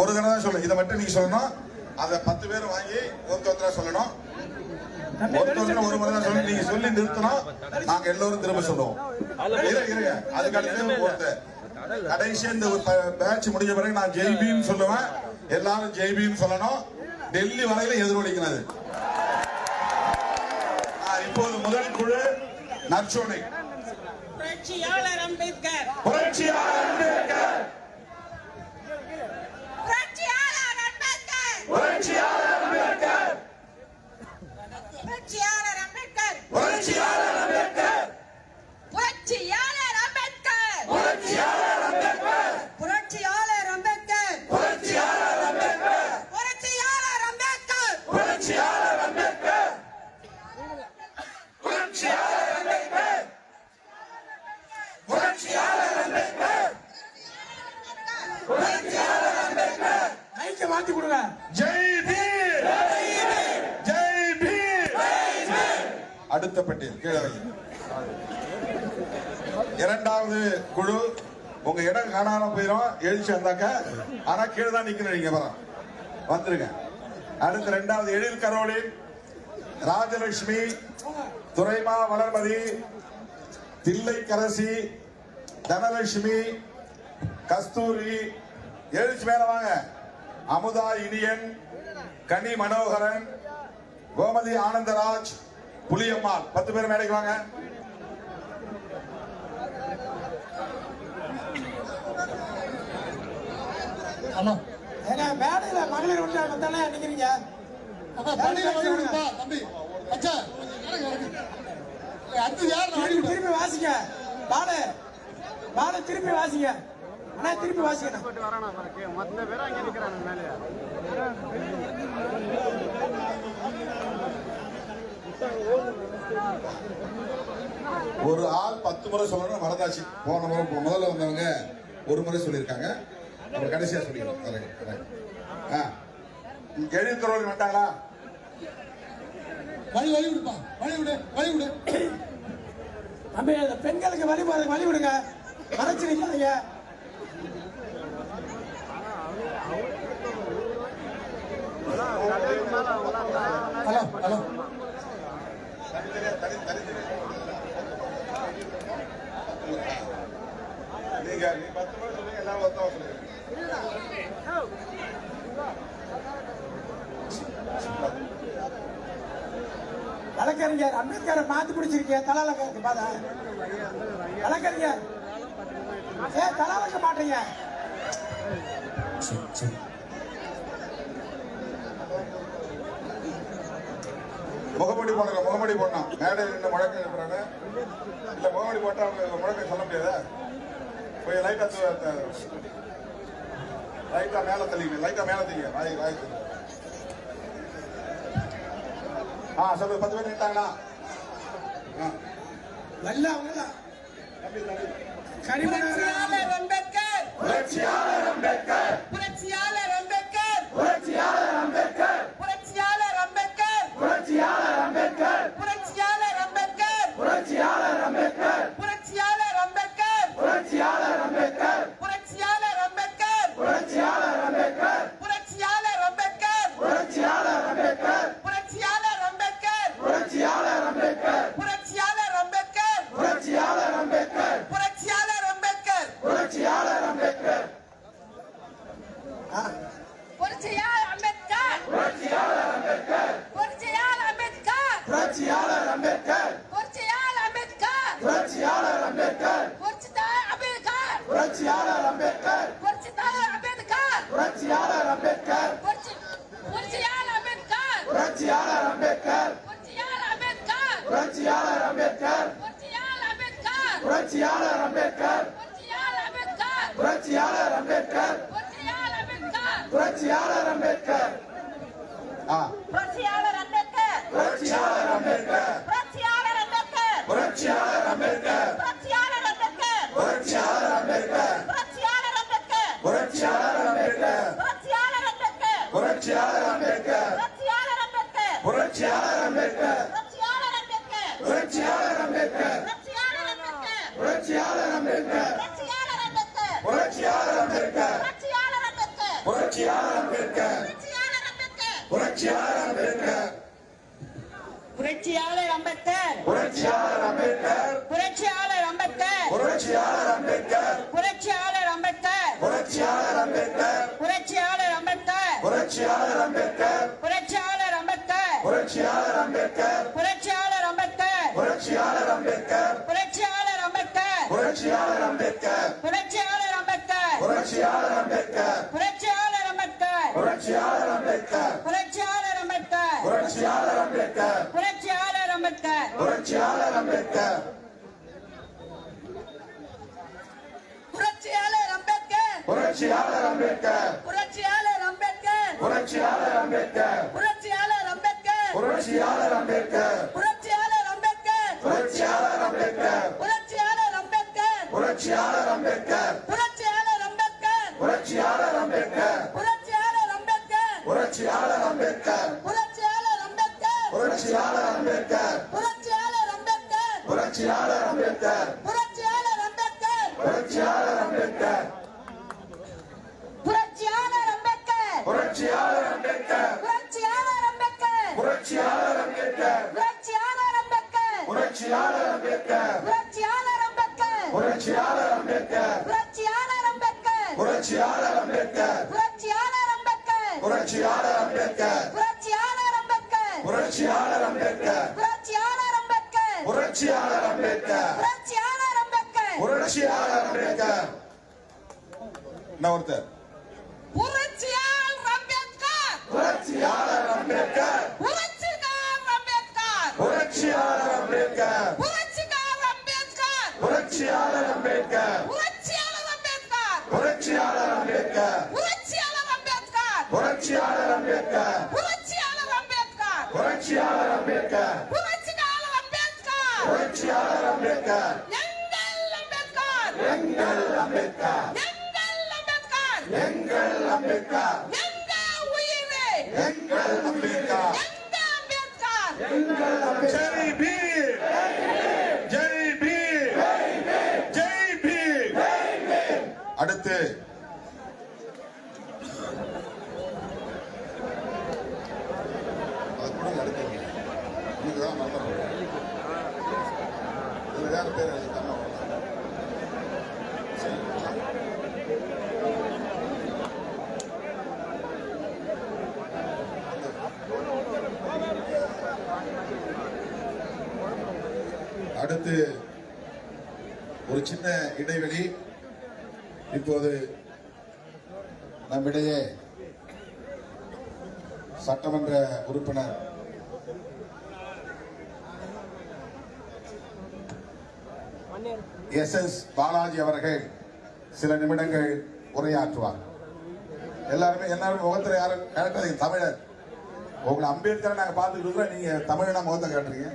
ஒரு தடவை தான் சொல்லணும் இதை மட்டும் நீங்க சொல்லணும். அதை பத்து பேர் வாங்கி ஒருத்தரா சொல்லணும். ஒருத்தர் ஒரு முறை தான் சொல்லணும் நீங்க சொல்லி நிறுத்தணும். நாங்க எல்லோரும் திரும்ப சொல்லுவோம். இரு, இருங்க அதுக்கு அடுத்து ஒருத்தர். கடைசி இந்த பேட்ச் முடிஞ்ச பிறகு நான் ஜெய்பின்னு சொல்லுவேன். எல்லாரும் ஜெய்பின்னு சொல்லணும். டெல்லி வரையில எதிரொலிக்கிறது. ஆ, இப்போது முதல் குழு நற்சோனை புரட்சியாளர் அம்பேத்கர். புரட்சியாளர் அம்பேத்கர். ஜெய் பீம் ஜெய் பீம் அடுத்த பட்டியல் கீழே இரண்டாவது குழு உங்க இடம் காணாம போயிடும் எழுச்சி வந்தாக்க ஆனா கீழே தான் நிக்கணும் நீங்க வரோம் வந்துருங்க. அடுத்து ரெண்டாவது எழில் கரோலின் ராஜலட்சுமி துரைமா வளர்மதி தில்லைக்கரசி தனலட்சுமி கஸ்தூரி. எழுச்சி மேல வாங்க. அமுதா இனியன் கனி மனோகரன் கோமதி ஆனந்தராஜ் புலியம்மாள் பத்து பேர் மேடைக்கு வாங்க. ஏன்னா மேடையில மகளிர் ஒன்றிய வந்தாலே நிக்கிறீங்க? தம்பி. அச்சா. அடுத்து யார் திருப்பி வாசிங்க. பாலு. பாலு திருப்பி வாசிங்க. அண்ணா திருப்பி வாசிங்க மொத்த பேரும் அங்கே நிற்கிறாங்க மேலே ஒரு ஆள் பத்து முறை சொல்லணும் மறந்தாச்சு. போன முறை முதல்ல வந்தவங்க ஒரு முறை சொல்லியிருக்காங்க. அப்புறம் கடைசியா. எழில் கரோலின் வந்தாங்களா வழி வழி விடுப்பா. வழி விடு வழி விடு. பெண்களுக்கு வழி போறதுக்கு வழி விடுங்க. மறைச்சு நிக்காதீங்க ஹலோ ஹலோ. நீங்க நீ பத்து முறை சொல்லுங்க எல்லாம் ஒருத்தவங்க சொல்லுங்க வழக்கறிஞர் அம்பேத்கரை மாத்தி பிடிச்சிருக்கீங்க தலால பாதா. வழக்கறிஞர். ஏ தலா வைக்க மாட்டீங்க முகமூடி போடுங்க முகமூடி போடணும் மேடையில் நின்று முழக்கம் எழுப்புறாங்க இல்ல முகமூடி போட்டா அவங்க முழக்கம் சொல்ல முடியாதா? போய் லைட்டா லைட்டா மேல தள்ளிங்க லைட்டா மேல தள்ளிங்க வாய் வாய் தள்ளி. ஆ சொல்லு பத்து பேர் நின்ட்டாங்களா ஆ, நல்லா அவங்க அம்பேத்கர். புரட்சியாளர் அம்பேத்கர். புரட்சியாளர் புரட்சியாளர் அம்பேத்கர். புரட்சியாளர் அம்பேத்கர். புரட்சியாளர் அம்பேத்கர். புரட்சியாளர் அம்பேத்கர். புரட்சியாளர் அம்பேத்கர். புரட்சியாளர் அம்பேத்கர். புரட்சியாளர் புரட்சியாளர் அம்பேத்கர். புரட்சியாளர் அம்பேத்கர் புரட்சியாளர் அம்பேத்கர் புரட்சியாளர் அம்பேத்கர் புரட்சியாளர் அம்பேத்கர் புரட்சியாளர் புரட்சியாளர் அம்பேத்கர் புரட்சியாளர் அம்பேத்கர் புரட்சியாளர் அம்பேத்கர் புரட்சியாளர் அம்பேத்கர் புரட்சியாளர் அம்பேத்கர் புரட்சியாளர் அம்பேத்கர் புரட்சியாளர் அம்பேத்கர் புரட்சியாளர் அம்பேத்கர் புரட்சியாளர் அம்பேத்கர் புரட்சியாளர் அம்பேத்கர் புரட்சியாளர் அம்பேத்கர் புரட்சியாளர் அம்பேத்கர். புரட்சியாளர் அம்பேத்கர். புரட்சியாளர் அம்பேத்கர். புரட்சியாளர் அம்பேத்கர். புரட்சியாளர் அம்பேத்கர். புரட்சியாளர் அம்பேத்கர். புரட்சியாளர் அம்பேத்கர். புரட்சியாளர் அம்பேத்கர். புரட்சியாளர் அம்பேத்கர். அம்பேத்கர். புரட்சியாளர் அம்பேத்கர். புரட்சியாளர் அம்பேத்கர். புரட்சியாளர் அம்பேத்கர். புரட்சியாளர் அம்பேத்கர். புரட்சியாளர் அம்பேத்கர். புரட்சியாளர் அம்பேத்கர். புரட்சியாளர் அம்பேத்கர் என்ன ஒருத்தர்? புரட்சியாளர் அம்பேத்கர். புரட்சியாளர் அம்பேத்கர். புரட்சிகார் அம்பேத்கர். புரட்சியாளர் புரட்சியாளர் அம்பேத்கர். புரட்சியாளர் அம்பேத்கர். புரட்சியாளர் அம்பேத்கர். எங்கள் அம்பேத்கர். எங்கள் அம்பேத்கர். எங்கள் அம்பேத்கர். எங்கள் அம்பேத்கர். எங்கள் உயிரே. எங்கள் அம்பேத்கர். எங்கள் அம்பேத்கர். ஜெய் பீம் ஜெய் பீம் ஜெய் பீம் அடுத்து அது கொடுங்க அடுத்து உங்களுக்கு தான் நல்ல பேர். இது வேற பேர் எழுதி அடுத்து ஒரு சின்ன இடைவெளி இப்போது நம்மிடையே சட்டமன்ற உறுப்பினர் எஸ் எஸ் பாலாஜி அவர்கள் சில நிமிடங்கள் உரையாற்றுவார். எல்லாருமே எல்லாரும் முகத்துல யாரும் கேட்டது தமிழர். உங்களை அம்பேத்கரை நாங்க பார்த்துட்டு இருக்கிறோம் நீங்க தமிழனா முகத்தை கேட்டுறீங்க